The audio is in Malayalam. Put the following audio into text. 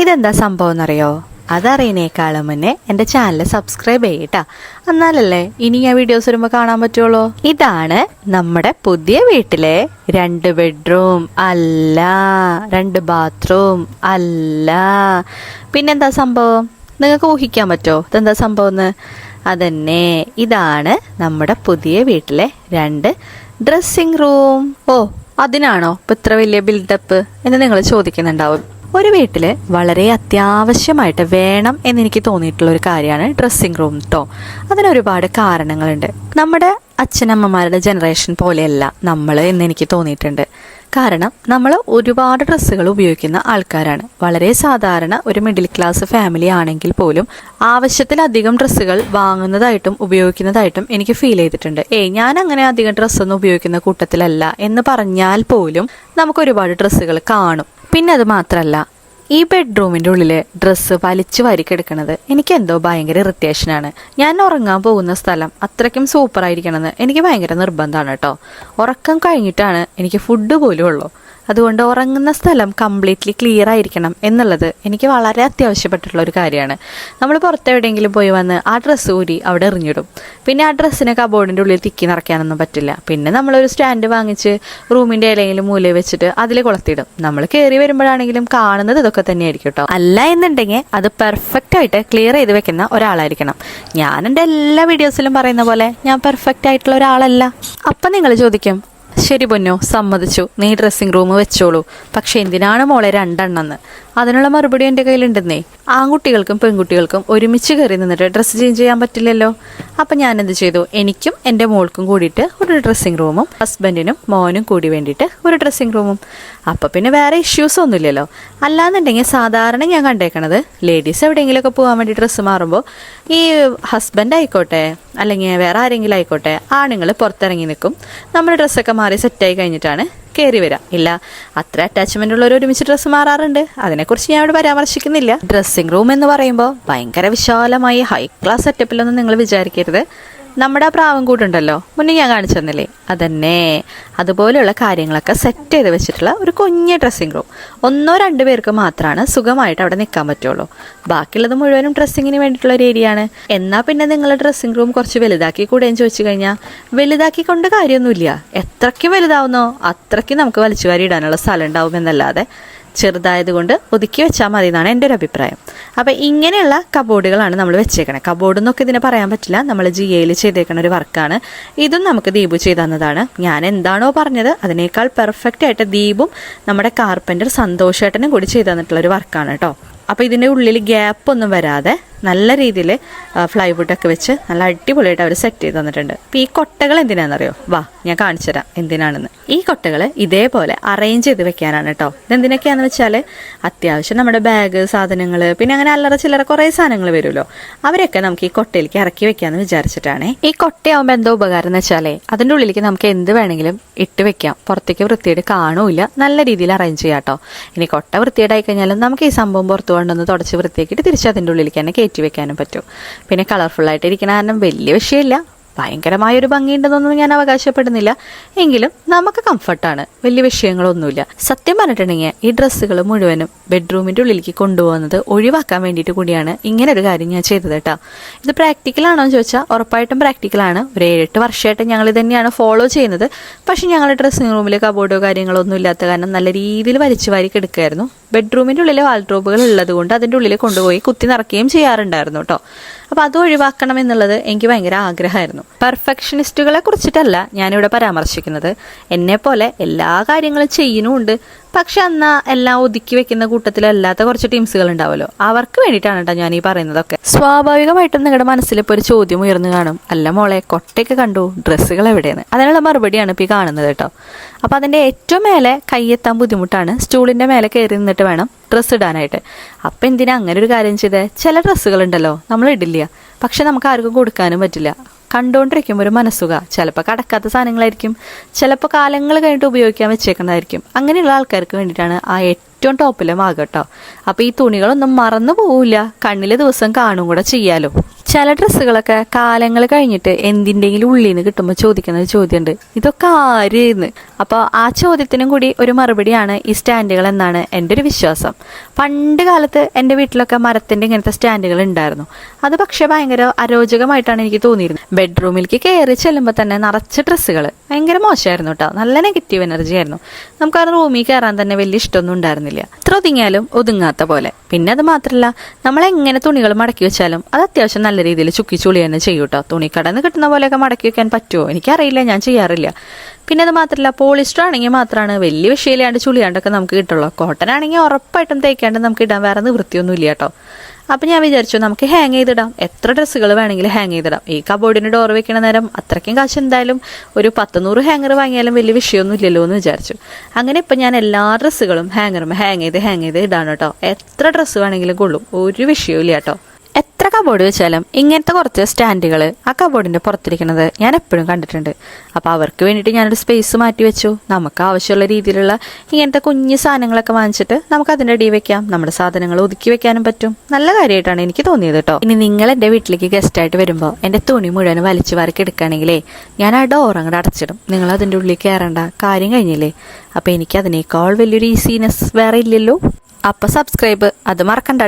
ഇതെന്താ സംഭവം എന്നറിയോ അതറിയുന്നേക്കാളും മുന്നേ എന്റെ ചാനൽ സബ്സ്ക്രൈബ് ചെയ്യട്ടാ. എന്നാലല്ലേ ഇനി ഞാൻ വീഡിയോസ് വരുമ്പോൾ കാണാൻ പറ്റുള്ളൂ? ഇതാണ് നമ്മുടെ പുതിയ വീട്ടിലെ രണ്ട് ബെഡ്റൂം അല്ല രണ്ട് ബാത്റൂം അല്ല. പിന്നെന്താ സംഭവം? നിങ്ങൾക്ക് ഊഹിക്കാൻ പറ്റുമോ ഇതെന്താ സംഭവം എന്ന് അതന്നെ ഇതാണ് നമ്മുടെ പുതിയ വീട്ടിലെ രണ്ട് ഡ്രസ്സിംഗ് റൂം ഓ അതിനാണോ? ഇപ്പൊ ഇത്ര വലിയ ബിൽഡപ്പ് എന്ന് നിങ്ങൾ ചോദിക്കുന്നുണ്ടാവും. ഒരു വീട്ടിൽ വളരെ അത്യാവശ്യമായിട്ട് വേണം എന്നെനിക്ക് തോന്നിയിട്ടുള്ള ഒരു കാര്യമാണ് ഡ്രസ്സിംഗ് റൂം കേട്ടോ അതിനൊരുപാട് കാരണങ്ങളുണ്ട്. നമ്മുടെ അച്ഛനമ്മമാരുടെ ജനറേഷൻ പോലെയല്ല നമ്മൾ എന്നെനിക്ക് തോന്നിയിട്ടുണ്ട്. കാരണം നമ്മൾ ഒരുപാട് ഡ്രസ്സുകൾ ഉപയോഗിക്കുന്ന ആൾക്കാരാണ്. വളരെ സാധാരണ ഒരു മിഡിൽ ക്ലാസ് ഫാമിലി ആണെങ്കിൽ പോലും ആവശ്യത്തിലധികം ഡ്രസ്സുകൾ വാങ്ങുന്നതായിട്ടും ഉപയോഗിക്കുന്നതായിട്ടും എനിക്ക് ഫീൽ ചെയ്തിട്ടുണ്ട്. ഏയ് ഞാൻ അങ്ങനെ അധികം ഡ്രസ്സൊന്നും ഉപയോഗിക്കുന്ന കൂട്ടത്തിലല്ല എന്ന് പറഞ്ഞാൽ പോലും നമുക്ക് ഒരുപാട് ഡ്രസ്സുകൾ കാണും. പിന്നെ അത് മാത്രമല്ല ഈ ബെഡ്റൂമിന്റെ ഉള്ളിൽ ഡ്രസ്സ് വലിച്ചു വാരിക്കെടുക്കണത് എനിക്ക് എന്തോ ഭയങ്കര ഇറിറ്റേഷനാണ് ഞാൻ ഉറങ്ങാൻ പോകുന്ന സ്ഥലം അത്രയ്ക്കും സൂപ്പർ ആയിരിക്കണമെന്ന് എനിക്ക് ഭയങ്കര നിർബന്ധമാണ് കേട്ടോ. ഉറക്കം കഴിഞ്ഞിട്ടാണ് എനിക്ക് ഫുഡ് പോലും ഉള്ളൂ അതുകൊണ്ട് ഉറങ്ങുന്ന സ്ഥലം കംപ്ലീറ്റ്ലി ക്ലിയർ ആയിരിക്കണം എന്നുള്ളത് എനിക്ക് വളരെ അത്യാവശ്യപ്പെട്ടിട്ടുള്ള ഒരു കാര്യമാണ്. നമ്മൾ പുറത്തെവിടെയെങ്കിലും പോയി വന്ന് ആ ഡ്രസ്സ് ഊരി അവിടെ എറിഞ്ഞിടും. പിന്നെ ആ ഡ്രസ്സിനെ കബോർഡിന്റെ ഉള്ളിൽ തിക്കി നിറയ്ക്കാനൊന്നും പറ്റില്ല. പിന്നെ നമ്മളൊരു സ്റ്റാൻഡ് വാങ്ങിച്ച് റൂമിന്റെ ഇലയിലും മൂലയിൽ വെച്ചിട്ട് അതിൽ കൊളത്തിയിടും നമ്മൾ കയറി വരുമ്പോഴാണെങ്കിലും കാണുന്നത് ഇതൊക്കെ തന്നെയായിരിക്കും കേട്ടോ അല്ല എന്നുണ്ടെങ്കിൽ അത് പെർഫെക്റ്റ് ആയിട്ട് ക്ലിയർ ചെയ്ത് വെക്കുന്ന ഒരാളായിരിക്കണം. ഞാൻ എന്റെ എല്ലാ വീഡിയോസിലും പറയുന്ന പോലെ ഞാൻ പെർഫെക്റ്റ് ആയിട്ടുള്ള ഒരാളല്ല. അപ്പം നിങ്ങൾ ചോദിക്കും ശരി പൊന്നോ സമ്മതിച്ചു. നീ ഡ്രസ്സിംഗ് റൂം വെച്ചോളൂ. പക്ഷെ എന്തിനാണ് മോളെ രണ്ടെണ്ണെന്ന്? അതിനുള്ള മറുപടി എന്റെ കയ്യിലുണ്ടെന്നേ. ആൺകുട്ടികൾക്കും പെൺകുട്ടികൾക്കും ഒരുമിച്ച് കയറി നിന്നിട്ട് ഡ്രസ്സ് ചേഞ്ച് ചെയ്യാൻ പറ്റില്ലല്ലോ. അപ്പം ഞാൻ എന്ത് ചെയ്തു? എനിക്കും എന്റെ മോൾക്കും കൂടിയിട്ട് ഒരു ഡ്രസ്സിംഗ് റൂമും ഹസ്ബൻഡിനും മോനും കൂടി വേണ്ടിയിട്ട് ഒരു ഡ്രസ്സിംഗ് റൂമും അപ്പം പിന്നെ വേറെ ഇഷ്യൂസ് ഒന്നുമില്ലല്ലോ. അല്ലാന്നുണ്ടെങ്കിൽ സാധാരണ ഞാൻ കണ്ടേക്കണത് ലേഡീസ് എവിടെയെങ്കിലുമൊക്കെ പോകാൻ വേണ്ടി ഡ്രസ്സ് മാറുമ്പോൾ ഈ ഹസ്ബൻഡ് ആയിക്കോട്ടെ അല്ലെങ്കിൽ വേറെ ആരെങ്കിലും ആയിക്കോട്ടെ ആണുങ്ങൾ പുറത്തിറങ്ങി നിൽക്കും. നമ്മുടെ ഡ്രസ്സൊക്കെ മാറി സെറ്റായി കഴിഞ്ഞിട്ടാണ് കയറി വരാം. ഇല്ല അത്ര അറ്റാച്ച്മെന്റ് ഉള്ളവർ ഒരുമിച്ച് ഡ്രസ്സ് മാറാറുണ്ട്. അതിനെക്കുറിച്ച് ഞാൻ ഇവിടെ പരാമർശിക്കുന്നില്ല. ഡ്രസ്സിംഗ് റൂം എന്ന് പറയുമ്പോൾ ഭയങ്കര വിശാലമായി ഹൈ ക്ലാസ് സെറ്റപ്പിലൊന്നും നിങ്ങൾ വിചാരിക്കരുത്. നമ്മുടെ ആ പ്രാവം കൂട്ടുണ്ടല്ലോ. മുന്നേ ഞാൻ കാണിച്ചു തന്നില്ലേ അതന്നെ. അതുപോലെയുള്ള കാര്യങ്ങളൊക്കെ സെറ്റ് ചെയ്ത് വെച്ചിട്ടുള്ള ഒരു കുഞ്ഞ് ഡ്രസ്സിംഗ് റൂം ഒന്നോ രണ്ടോ പേർക്ക് മാത്രമാണ് സുഖമായിട്ട് അവിടെ നിൽക്കാൻ പറ്റുള്ളൂ. ബാക്കിയുള്ളത് മുഴുവനും ഡ്രസ്സിങ്ങിന് വേണ്ടിയിട്ടുള്ള ഒരു ഏരിയ ആണ്. എന്നാൽ പിന്നെ നിങ്ങളുടെ ഡ്രസ്സിംഗ് റൂം കുറച്ച് വലുതാക്കി കൂടെ എന്ന് ചോദിച്ചു കഴിഞ്ഞാൽ വലുതാക്കി കൊണ്ട് കാര്യമൊന്നുമില്ല. എത്രയ്ക്കും വലുതാവുന്നോ അത്രയ്ക്കും നമുക്ക് വലിച്ചുവാരി ഇടാനുള്ള സ്ഥലം ഉണ്ടാവും എന്നല്ലാതെ ചെറുതായതുകൊണ്ട് ഒതുക്കി വെച്ചാൽ മതി എന്നാണ് എന്റെ ഒരു അഭിപ്രായം. അപ്പം ഇങ്ങനെയുള്ള കബോർഡുകളാണ് നമ്മൾ വെച്ചേക്കണേ. കബോർഡ് എന്നൊക്കെ ഇതിനെ പറയാൻ പറ്റില്ല. നമ്മൾ ജി എയിൽ ചെയ്തേക്കണ ഒരു വർക്കാണ്. ഇതും നമുക്ക് ദീപു ചെയ്തു തന്നതാണ് ഞാൻ എന്താണോ പറഞ്ഞത് അതിനേക്കാൾ പെർഫെക്റ്റ് ആയിട്ട് ദീപും നമ്മുടെ കാർപ്പന്റർ സന്തോഷേട്ടനും കൂടി ചെയ്തു തന്നിട്ടുള്ള ഒരു വർക്കാണ് കേട്ടോ. അപ്പോൾ ഇതിന്റെ ഉള്ളിൽ ഗ്യാപ്പ് ഒന്നും വരാതെ നല്ല രീതിയിൽ ഫ്ലൈവുഡ് ഒക്കെ വെച്ച് നല്ല അടിപൊളിയായിട്ട് അവർ സെറ്റ് ചെയ്ത് തന്നിട്ടുണ്ട്. ഈ കൊട്ടകൾ എന്തിനാണെന്നറിയോ വാ ഞാൻ കാണിച്ചു തരാം എന്തിനാണെന്ന്. ഈ കൊട്ടകൾ ഇതേപോലെ അറേഞ്ച് ചെയ്ത് വെക്കാനാണ് കേട്ടോ ഇതെന്തിനൊക്കെയാണെന്ന് വെച്ചാൽ അത്യാവശ്യം നമ്മുടെ ബാഗ് സാധനങ്ങൾ പിന്നെ അങ്ങനെ അല്ലറ ചില്ലറ കുറേ സാധനങ്ങൾ വരുമല്ലോ. അവരൊക്കെ നമുക്ക് ഈ കൊട്ടയിലേക്ക് ഇറക്കി വെക്കാമെന്ന് വിചാരിച്ചിട്ടാണ്. ഈ കൊട്ടയാവുമ്പോൾ എന്തോ ഉപകാരം എന്ന് വെച്ചാലേ അതിന്റെ ഉള്ളിലേക്ക് നമുക്ക് എന്ത് വേണമെങ്കിലും ഇട്ട് വെക്കാം. പുറത്തേക്ക് വൃത്തിയായിട്ട് കാണൂല നല്ല രീതിയിൽ അറേഞ്ച് ചെയ്യാം കേട്ടോ ഇനി കൊട്ട വൃത്തിയായിട്ടായി കഴിഞ്ഞാലും നമുക്ക് ഈ സംഭവം പുറത്തു കൊണ്ടൊന്ന് തുടച്ച് വൃത്തിയാക്കിയിട്ട് തിരിച്ച് അതിന്റെ ഉള്ളിലേക്ക് തന്നെ കയറ്റി വെക്കാനും പറ്റും. പിന്നെ കളർഫുള്ളായിട്ട് ഇരിക്കുന്ന കാരണം വലിയ വിഷയമില്ല. ഭയങ്കരമായ ഒരു ഭംഗിയുണ്ടെന്നൊന്നും ഞാൻ അവകാശപ്പെടുന്നില്ല. എങ്കിലും നമുക്ക് കംഫർട്ടാണ് വലിയ വിഷയങ്ങളൊന്നുമില്ല. സത്യം പറഞ്ഞിട്ടുണ്ടെങ്കിൽ ഈ ഡ്രസ്സുകൾ മുഴുവനും ബെഡ്റൂമിന്റെ ഉള്ളിലേക്ക് കൊണ്ടുപോകുന്നത് ഒഴിവാക്കാൻ വേണ്ടിയിട്ട് കൂടിയാണ് ഇങ്ങനെ ഒരു കാര്യം ഞാൻ ചെയ്തത് കേട്ടോ. ഇത് പ്രാക്ടിക്കൽ ആണോ എന്ന് ചോദിച്ചാൽ ഉറപ്പായിട്ടും പ്രാക്ടിക്കലാണ് ഒരു ഏഴെട്ട് വർഷമായിട്ട് ഞങ്ങൾ തന്നെയാണ് ഫോളോ ചെയ്യുന്നത്. പക്ഷെ ഞങ്ങൾ ഡ്രസ്സിംഗ് റൂമിൽ കബോർഡോ കാര്യങ്ങളോ ഒന്നും ഇല്ലാത്ത കാരണം നല്ല രീതിയിൽ വലിച്ചു വാരി കെടുക്കായിരുന്നു. ബെഡ്റൂമിന്റെ ഉള്ളിലെ വാൾഡ്രോബുകൾ ഉള്ളത് കൊണ്ട് അതിന്റെ ഉള്ളിൽ കൊണ്ടുപോയി കുത്തി നിറയ്ക്കുകയും ചെയ്യാറുണ്ടായിരുന്നു കേട്ടോ. അപ്പൊ അത് ഒഴിവാക്കണം എന്നുള്ളത് എനിക്ക് ഭയങ്കര ആഗ്രഹമായിരുന്നു. പെർഫെക്ഷനിസ്റ്റുകളെ കുറിച്ചിട്ടല്ല ഞാനിവിടെ പരാമർശിക്കുന്നത്. എന്നെ പോലെ എല്ലാ കാര്യങ്ങളും ചെയ്യുന്നുമുണ്ട്. പക്ഷെ എന്നാ എല്ലാം ഒതുക്കി വെക്കുന്ന കൂട്ടത്തിലല്ലാത്ത കുറച്ച് ടീംസുകൾ ഉണ്ടാവുമല്ലോ അവർക്ക് വേണ്ടിയിട്ടാണ് കേട്ടോ ഞാൻ ഈ പറയുന്നതൊക്കെ. സ്വാഭാവികമായിട്ടും നിങ്ങളുടെ മനസ്സിൽ ഇപ്പോൾ ഒരു ചോദ്യം ഉയർന്നു കാണും. അല്ല മോളെ കൊട്ടയൊക്കെ കണ്ടു. ഡ്രസ്സുകൾ എവിടെയാണ് അതിനുള്ള മറുപടിയാണ് ഇപ്പോൾ ഈ കാണുന്നത് കേട്ടോ. അപ്പൊ അതിന്റെ ഏറ്റവും മേലെ കൈയെത്താൻ ബുദ്ധിമുട്ടാണ് സ്റ്റൂളിന്റെ മേലെ കയറി നിന്നിട്ട് വേണം ഡ്രസ്സ് ഇടാനായിട്ട്. അപ്പൊ എന്തിനാ അങ്ങനെ ഒരു കാര്യം ചെയ്തേ? ചില ഡ്രസ്സുകൾ ഉണ്ടല്ലോ നമ്മൾ ഇടില്ല. പക്ഷെ നമുക്ക് ആർക്കും കൊടുക്കാനും പറ്റില്ല. കണ്ടുകൊണ്ടിരിക്കുമ്പോൾ ഒരു മനസ്സുക. ചിലപ്പോൾ കടക്കാത്ത സാധനങ്ങളായിരിക്കും. ചിലപ്പോൾ കാലങ്ങൾ കഴിഞ്ഞിട്ട് ഉപയോഗിക്കാൻ വെച്ചേക്കുന്നതായിരിക്കും. അങ്ങനെയുള്ള ആൾക്കാർക്ക് വേണ്ടിയിട്ടാണ് ആ ഏറ്റവും ടോപ്പിലെ ഭാഗം കേട്ടോ അപ്പോൾ ഈ തുണികളൊന്നും മറന്നു പോവില്ല. കണ്ണിലെ ദിവസം കാണും കൂടെ ചെയ്യാലോ. ചില ഡ്രസ്സുകളൊക്കെ കാലങ്ങൾ കഴിഞ്ഞിട്ട് എന്തിന്റെങ്കിലും ഉള്ളിൽ നിന്ന് കിട്ടുമ്പോൾ ചോദിക്കുന്ന ഒരു ചോദ്യമുണ്ട് ഇതൊക്കെ ആരെന്ന്? അപ്പോൾ ആ ചോദ്യത്തിനും കൂടി ഒരു മറുപടിയാണ് ഈ സ്റ്റാൻഡുകൾ എന്നാണ് എന്റെ ഒരു വിശ്വാസം. പണ്ട് കാലത്ത് എന്റെ വീട്ടിലൊക്കെ മരത്തിന്റെ ഇങ്ങനത്തെ സ്റ്റാൻഡുകൾ ഉണ്ടായിരുന്നു അത് പക്ഷേ ഭയങ്കര അരോചകമായിട്ടാണ് എനിക്ക് തോന്നിയിരുന്നത്. ബെഡ്റൂമിലേക്ക് കയറി ചെല്ലുമ്പോൾ തന്നെ നിറച്ച് ഡ്രസ്സുകൾ. ഭയങ്കര മോശമായിരുന്നു കേട്ടോ നല്ല നെഗറ്റീവ് എനർജി ആയിരുന്നു. നമുക്ക് ആ റൂമിൽ കയറാൻ തന്നെ വലിയ ഇഷ്ടമൊന്നും ഉണ്ടായിരുന്നില്ല. എത്ര ഒതുങ്ങിയാലും ഒതുങ്ങാത്ത പോലെ. പിന്നെ അത് മാത്രമല്ല നമ്മൾ എങ്ങനെ തുണികൾ മടക്കി വെച്ചാലും അത് അത്യാവശ്യം നല്ല രീതിയിൽ ചുക്കി ചുളി തന്നെ ചെയ്യും കേട്ടോ തുണി കടന്ന് കിട്ടുന്ന പോലെയൊക്കെ മടക്കി വെക്കാൻ പറ്റുമോ എനിക്കറിയില്ല ഞാൻ ചെയ്യാറില്ല. പിന്നെ അത് മാത്രമല്ല പോളിസ്റ്റർ ആണെങ്കിൽ മാത്രമാണ് വലിയ വിഷയമില്ലാണ്ട് ചുളിയാണ്ടൊക്കെ നമുക്ക് കിട്ടുള്ളൂ. കോട്ടൺ ആണെങ്കിൽ ഉറപ്പായിട്ടും തേക്കാണ്ട് നമുക്ക് ഇടാൻ വേറെ നിവൃത്തിയൊന്നും ഇല്ല കേട്ടോ അപ്പം ഞാൻ വിചാരിച്ചു നമുക്ക് ഹാങ് ചെയ്തിടാം. എത്ര ഡ്രസ്സുകൾ വേണമെങ്കിലും ഹാങ് ചെയ്തിടാം. ഈ കബോർഡിന് ഡോർ വെക്കണ നേരം അത്രയ്ക്കും കാശ് എന്തായാലും ഒരു പത്ത് നൂറ് ഹാങ്ങർ വാങ്ങിയാലും വലിയ വിഷയമൊന്നും ഇല്ലല്ലോ എന്ന് വിചാരിച്ചു. അങ്ങനെ ഇപ്പം ഞാൻ എല്ലാ ഡ്രസ്സുകളും ഹാങ്ങറും ഹാങ് ചെയ്ത് ഹാങ് ചെയ്ത് ഇടാണ് കേട്ടോ എത്ര ഡ്രസ്സ് വേണമെങ്കിലും കൊള്ളും. ഒരു വിഷയവും ഇല്ല കേട്ടോ എത്ര കബോർഡ് വെച്ചാലും ഇങ്ങനത്തെ കുറച്ച് സ്റ്റാൻഡുകൾ ആ കബോർഡിന്റെ പുറത്തിരിക്കുന്നത് ഞാൻ എപ്പോഴും കണ്ടിട്ടുണ്ട്. അപ്പോൾ അവർക്ക് വേണ്ടിയിട്ട് ഞാനൊരു സ്പേസ് മാറ്റി വെച്ചു. നമുക്ക് ആവശ്യമുള്ള രീതിയിലുള്ള ഇങ്ങനത്തെ കുഞ്ഞു സാധനങ്ങളൊക്കെ വാങ്ങിച്ചിട്ട് നമുക്ക് അതിന്റെ അടി വെക്കാം. നമ്മുടെ സാധനങ്ങൾ ഒതുക്കി വെക്കാനും പറ്റും. നല്ല കാര്യമായിട്ടാണ് എനിക്ക് തോന്നിയത് കേട്ടോ ഇനി നിങ്ങൾ എന്റെ വീട്ടിലേക്ക് ഗസ്റ്റ് ആയിട്ട് വരുമ്പോൾ എന്റെ തുണി മുഴുവൻ വലിച്ചു വാർക്ക് എടുക്കുകയാണെങ്കിലേ ഞാൻ ആ ഡോർ അങ്ങോട്ട് അടച്ചിടും. നിങ്ങൾ അതിന്റെ ഉള്ളിൽ കയറേണ്ട കാര്യം കഴിഞ്ഞില്ലേ? അപ്പോൾ എനിക്ക് അതിനേക്കാൾ വലിയൊരു ഈസിനെസ് വേറെ ഇല്ലല്ലോ. അപ്പോൾ സബ്സ്ക്രൈബ് അത് മറക്കണ്ട